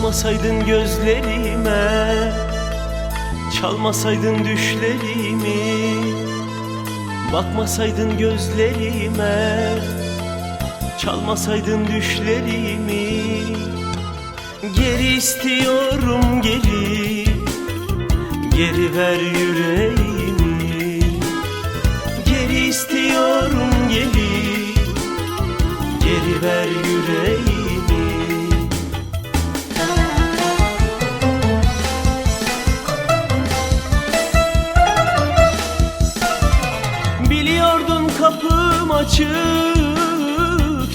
Bakmasaydın gözlerime Çalmasaydın düşlerimi Bakmasaydın gözlerime Çalmasaydın düşlerimi. Geri istiyorum geri Geri ver yüreğimi. Geri istiyorum geri Geri ver yüreğimi kapım açık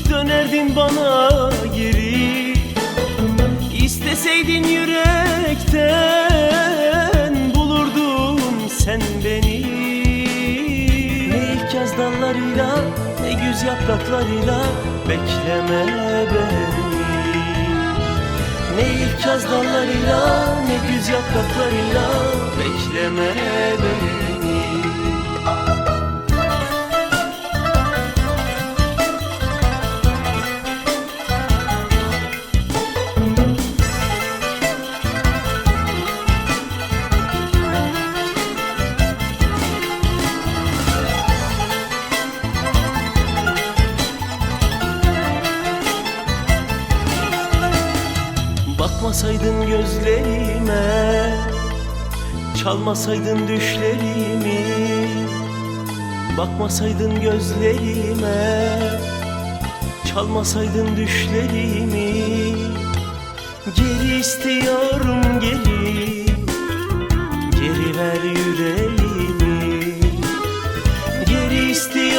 Dönerdin bana geri. İsteseydin yürekten Bulurdun sen beni. Ne ilk dallarıyla Ne güz yapraklarıyla Bekleme beni. Ne ilk dallarıyla Ne güz yapraklarıyla Bekleme Bakmasaydın gözlerime Çalmasaydın düşlerimi Bakmasaydın gözlerime Çalmasaydın düşlerimi. Geri istiyorum geri Geri ver yüreğimi. Geri istiyorum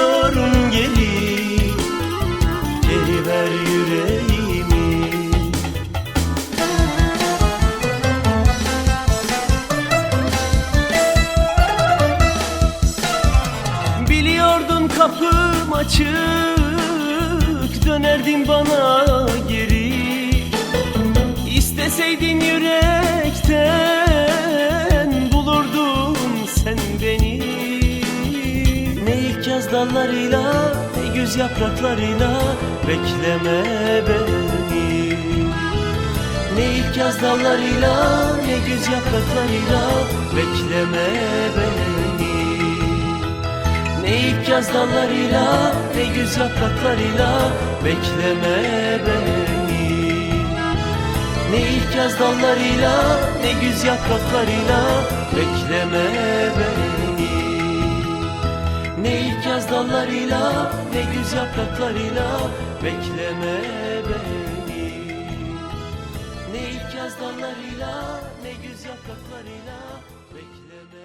Biliyordun kapım açık Dönerdin bana geri. İsteseydin yürekten Bulurdun sen beni. Ne ilk yaz dallarıyla Ne güz yapraklarıyla Bekleme beni. Ne ilk yaz dallarıyla Ne güz yapraklarıyla Bekleme beni yaz dallarıyla ne güz yapraklarıyla bekleme beni. Ne ilk yaz dallarıyla ne güz yapraklarıyla bekleme beni. Ne ilk yaz dallarıyla ne güz yapraklarıyla bekleme beni. Ne ilk yaz dallarıyla ne güz yapraklarıyla bekleme